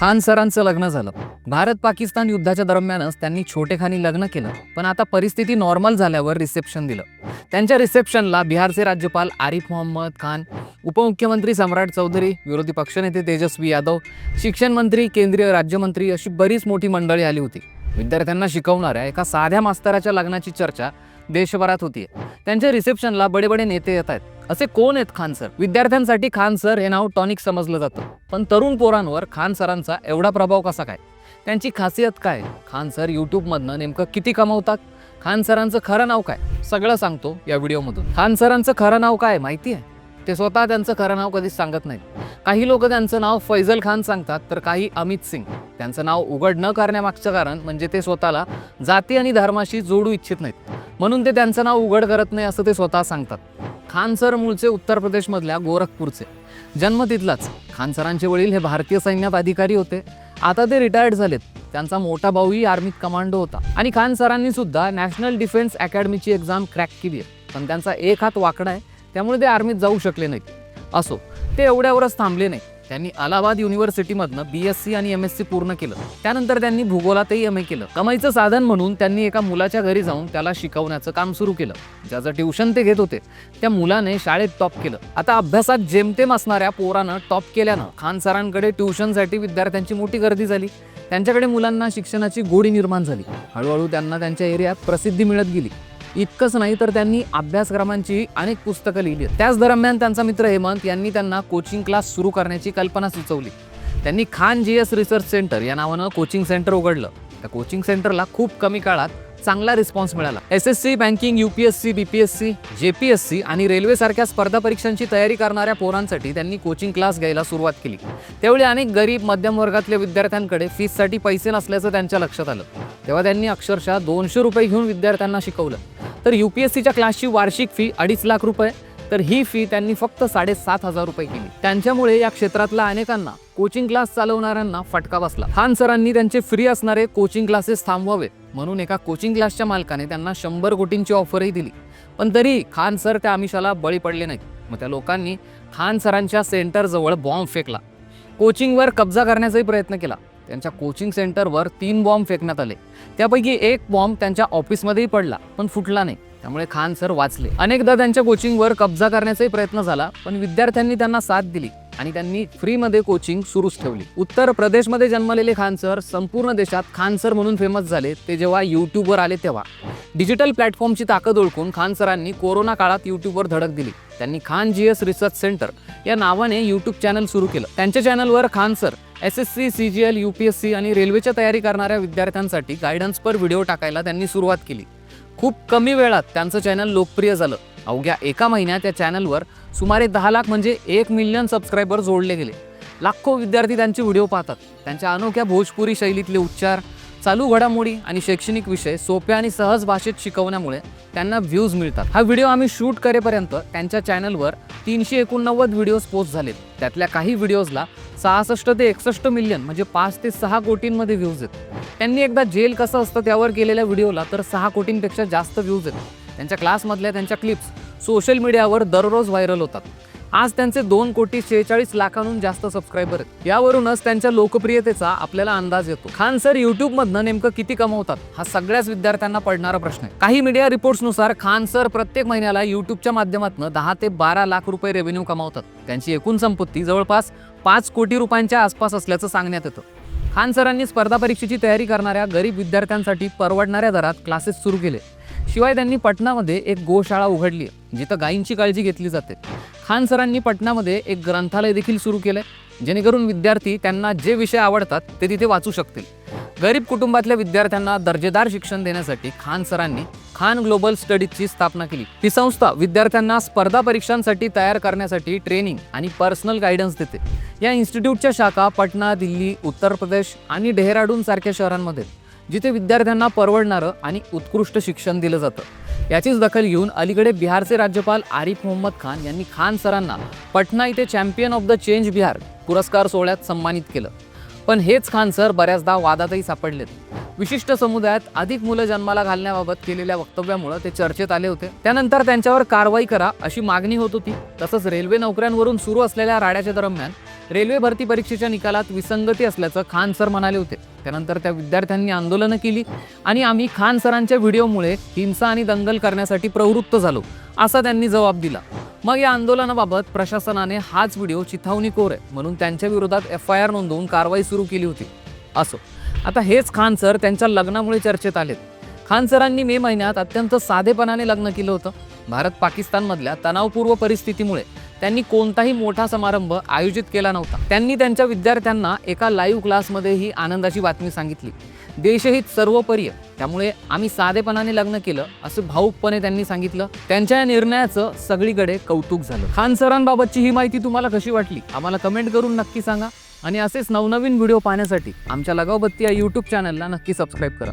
खान सरांचं लग्न झालं. भारत पाकिस्तान युद्धाच्या दरम्यानच त्यांनी छोटेखानी लग्न केलं पण आता परिस्थिती नॉर्मल झाल्यावर रिसेप्शन दिलं. त्यांच्या रिसेप्शनला बिहारचे राज्यपाल आरिफ मोहम्मद खान उपमुख्यमंत्री सम्राट चौधरी विरोधी पक्षनेते तेजस्वी यादव शिक्षण मंत्री केंद्रीय राज्यमंत्री अशी बरीच मोठी मंडळी आली होती. विद्यार्थ्यांना शिकवणाऱ्या एका साध्या मास्तराच्या लग्नाची चर्चा देशभरात होती त्यांच्या रिसेप्शनला बडे बडे नेते येत आहेत. असे कोण आहेत खान सर? विद्यार्थ्यांसाठी खान सर हे नाव टॉनिक समजलं जातं. पण तरुण पोरांवर खान सरांचा एवढा प्रभाव कसा काय? त्यांची खासियत काय? खान सर यूट्यूबमधनं नेमकं किती कमवतात? खान सरांचं खरं नाव काय? सगळं सांगतो या व्हिडिओमधून खान सरांचं खरं नाव काय? माहिती आहे ते स्वतः त्यांचं खरं नाव कधीच सांगत नाहीत. काही लोक त्यांचं नाव फैजल खान सांगतात तर काही अमित सिंग. त्यांचं नाव उघड न करण्यामागचं कारण म्हणजे ते स्वतःला जाती आणि धर्माशी जोडू इच्छित नाहीत. म्हणून ते त्यांचं नाव उघड करत नाही असं ते स्वतः सांगतात. खान सर मूळचे उत्तर प्रदेशमधल्या गोरखपूरचे. जन्म तिथलाच. खान सरांचे वडील हे भारतीय सैन्यात अधिकारी होते. आता ते रिटायर्ड झालेत. त्यांचा मोठा भाऊही आर्मीत कमांडो होता. आणि खान सरांनी सुद्धा नॅशनल डिफेन्स अकॅडमीची एक्झाम क्रॅक केली आहे. पण त्यांचा एक हात वाकडा आहे. त्यामुळे ते आर्मीत जाऊ शकले नाहीत. असो ते एवढ्यावरच थांबले नाही त्यांनी अलाहाबाद युनिव्हर्सिटीमधनं बी एस सी आणि एम एस सी पूर्ण केलं. त्यानंतर त्यांनी भूगोलातही एम ए केलं. कमाईचं साधन म्हणून त्यांनी एका मुलाच्या घरी जाऊन त्याला शिकवण्याचं काम सुरू केलं. ज्याचं ट्युशन ते घेत होते त्या मुलाने शाळेत टॉप केलं. आता अभ्यासात जेमतेम असणाऱ्या पोरानं टॉप केल्यानं खान सरांकडे ट्युशनसाठी विद्यार्थ्यांची मोठी गर्दी झाली. त्यांच्याकडे मुलांना शिक्षणाची गोडी निर्माण झाली. हळूहळू त्यांना त्यांच्या एरियात प्रसिद्धी मिळत गेली. इतकंच नाही तर त्यांनी अभ्यासक्रमांची अनेक पुस्तकं लिहिली त्याच दरम्यान त्यांचा मित्र हेमंत यांनी त्यांना कोचिंग क्लास सुरू करण्याची कल्पना सुचवली. त्यांनी Khan G S research centre या नावानं कोचिंग सेंटर उघडलं. त्या कोचिंग सेंटरला खूप कमी काळात चांगला रिस्पॉन्स मिळाला. S S C banking U P S C B P S C J P S C आणि रेल्वेसारख्या स्पर्धा परीक्षांची तयारी करणाऱ्या पोरांसाठी त्यांनी कोचिंग क्लास घ्यायला सुरुवात केली. त्यावेळी अनेक गरीब मध्यम वर्गातल्या विद्यार्थ्यांकडे फीससाठी पैसे नसल्याचं त्यांच्या लक्षात आलं. तेव्हा त्यांनी अक्षरशः दोनशे रुपये घेऊन विद्यार्थ्यांना शिकवलं. तर यू पी एस सीच्या क्लासची वार्षिक फी अडीच लाख रुपये. तर ही फी त्यांनी फक्त साडेसात हजार रुपये केली. त्यांच्यामुळे या क्षेत्रातल्या अनेकांना कोचिंग क्लास चालवणाऱ्यांना फटका बसला. खान सरांनी त्यांचे फ्री असणारे कोचिंग क्लासेस थांबवावे म्हणून एका कोचिंग क्लासच्या मालकाने त्यांना शंभर कोटींची ऑफरही दिली. पण तरी खान सर त्या आमिषाला बळी पडले नाहीत. मग त्या लोकांनी खान सरांच्या सेंटरजवळ बॉम्ब फेकला. कोचिंगवर कब्जा करण्याचाही प्रयत्न केला. त्यांच्या कोचिंग सेंटरवर तीन बॉम्ब फेकण्यात आले. त्यापैकी एक बॉम्ब त्यांच्या ऑफिसमध्येही पडला पण फुटला नाही. त्यामुळे खान सर वाचले. अनेकदा त्यांच्या कोचिंगवर कब्जा करण्याचाही प्रयत्न झाला पण विद्यार्थ्यांनी त्यांना साथ दिली आणि त्यांनी फ्रीमध्ये कोचिंग सुरूच ठेवली. उत्तर प्रदेशमध्ये जन्मलेले खान सर संपूर्ण देशात खान सर म्हणून फेमस झाले ते जेव्हा यूट्यूबवर आले तेव्हा. डिजिटल प्लॅटफॉर्मची ताकद ओळखून खान सरांनी कोरोना काळात यूट्यूबवर धडक दिली. त्यांनी Khan G S research centre या नावाने यूट्यूब चॅनल सुरू केलं. त्यांच्या चॅनलवर Khan sir S S C C G L U P S C आणि रेल्वेच्या तयारी करणाऱ्या विद्यार्थ्यांसाठी गायडन्स पर व्हिडिओ टाकायला त्यांनी सुरुवात केली. खूप कमी वेळात त्यांचं चॅनल लोकप्रिय झालं. अवघ्या एका महिन्यात त्या चॅनलवर सुमारे दहा लाख म्हणजे एक मिलियन सबस्क्रायबर जोडले गेले. लाखो विद्यार्थी त्यांचे व्हिडिओ पाहतात. त्यांच्या अनोख्या भोजपुरी शैलीतले उच्चार चालू घडामोडी आणि शैक्षणिक विषय सोप्या आणि सहज भाषेत शिकवण्यामुळे त्यांना व्ह्यूज मिळतात. हा व्हिडिओ आम्ही शूट करेपर्यंत त्यांच्या चॅनलवर तीनशे एकोणनव्वद व्हिडिओज पोस्ट झालेत. त्यातल्या काही व्हिडिओजला सहासष्ट ते एकसष्ट मिलियन म्हणजे पाच ते सहा कोटींमध्ये व्ह्यूज आहेत. त्यांनी एकदा जेल कसं असतं त्यावर केलेल्या व्हिडिओला तर सहा कोटींपेक्षा जास्त व्ह्यूज आहेत. त्यांच्या क्लासमधल्या त्यांच्या क्लिप्स सोशल मीडियावर दररोज व्हायरल होतात. आज त्यांचे दोन कोटी शेहेचाळीस लाखांहून जास्त सबस्क्रायबर आहेत. यावरूनच त्यांच्या लोकप्रियतेचा आपल्याला अंदाज येतो. खान सर युट्यूबमधनं नेमकं किती कमवतात? हा सगळ्याच विद्यार्थ्यांना पडणारा प्रश्न आहे. काही मीडिया रिपोर्ट्सनुसार खान सर प्रत्येक महिन्याला युट्यूबच्या माध्यमातून दहा ते बारा लाख रुपये रेव्हेन्यू कमावतात. त्यांची एकूण संपत्ती जवळपास पाच कोटी रुपयांच्या आसपास असल्याचं सांगण्यात येतं. खान सरांनी स्पर्धा परीक्षेची तयारी करणाऱ्या गरीब विद्यार्थ्यांसाठी परवडणाऱ्या दरात क्लासेस सुरू केले. शिवाय त्यांनी पटनामध्ये एक गोशाळा उघडली आहे जिथं गायींची काळजी घेतली जाते. खान सरांनी पटनामध्ये एक ग्रंथालय देखील सुरू केलं आहे जेणेकरून विद्यार्थी त्यांना जे विषय आवडतात ते तिथे वाचू शकतील. गरीब कुटुंबातल्या विद्यार्थ्यांना दर्जेदार शिक्षण देण्यासाठी खान सरांनी खान ग्लोबल स्टडीजची स्थापना केली. ही संस्था विद्यार्थ्यांना स्पर्धा परीक्षांसाठी तयार करण्यासाठी ट्रेनिंग आणि पर्सनल गायडन्स देते. या इन्स्टिट्यूटच्या शाखा पटना दिल्ली उत्तर प्रदेश आणि डेहराडून सारख्या शहरांमध्ये जिथे विद्यार्थ्यांना परवडणारं आणि उत्कृष्ट शिक्षण दिलं जातं. याचीच दखल घेऊन अलीकडे बिहारचे राज्यपाल आरिफ मोहम्मद खान यांनी खान सरांना पटना इथे champion of the change Bihar पुरस्कार सोहळ्यात सन्मानित केलं. पण हेच खान सर बऱ्याचदा वादातही सापडलेत. विशिष्ट समुदायात अधिक मुलं जन्माला घालण्याबाबत केलेल्या वक्तव्यामुळे ते चर्चेत आले होते. त्यानंतर त्यांच्यावर कारवाई करा अशी मागणी होत होती. तसंच रेल्वे नोकऱ्यांवरून सुरू असलेल्या राड्याच्या दरम्यान रेल्वे भरती परीक्षेच्या निकालात विसंगती असल्याचं खान सर म्हणाले होते. त्यानंतर त्या विद्यार्थ्यांनी आंदोलनं केली आणि आम्ही खान सरांच्या व्हिडिओमुळे हिंसा आणि दंगल करण्यासाठी प्रवृत्त झालो असा त्यांनी जबाब दिला. मग या आंदोलनाबाबत प्रशासनाने हाच व्हिडिओ चिथावणीखोर आहे म्हणून त्यांच्या विरोधात एफ आय आर नोंदवून कारवाई सुरू केली होती. असो. आता हेच खान सर त्यांच्या लग्नामुळे चर्चेत आलेत. खान सरांनी मे महिन्यात अत्यंत साधेपणाने लग्न केलं होतं. भारत पाकिस्तानमधल्या तणावपूर्व परिस्थितीमुळे त्यांनी कोणताही मोठा समारंभ आयोजित केला नव्हता. त्यांनी त्यांच्या विद्यार्थ्यांना एका लाईव्ह क्लासमध्ये ही आनंदाची बातमी सांगितली. देशहित सर्वोपरी त्यामुळे आम्ही साधेपणाने लग्न केलं असं भाऊकपणे त्यांनी सांगितलं. त्यांच्या या निर्णयाचं सगळीकडे कौतुक झालं. खान सरांबाबतची ही माहिती तुम्हाला कशी वाटली? आम्हाला कमेंट करून नक्की सांगा. आणि असेच नवनवीन व्हिडिओ पाहण्यासाठी आमच्या लगावबत्ती या यूट्यूब चॅनलला नक्की सबस्क्राईब करा.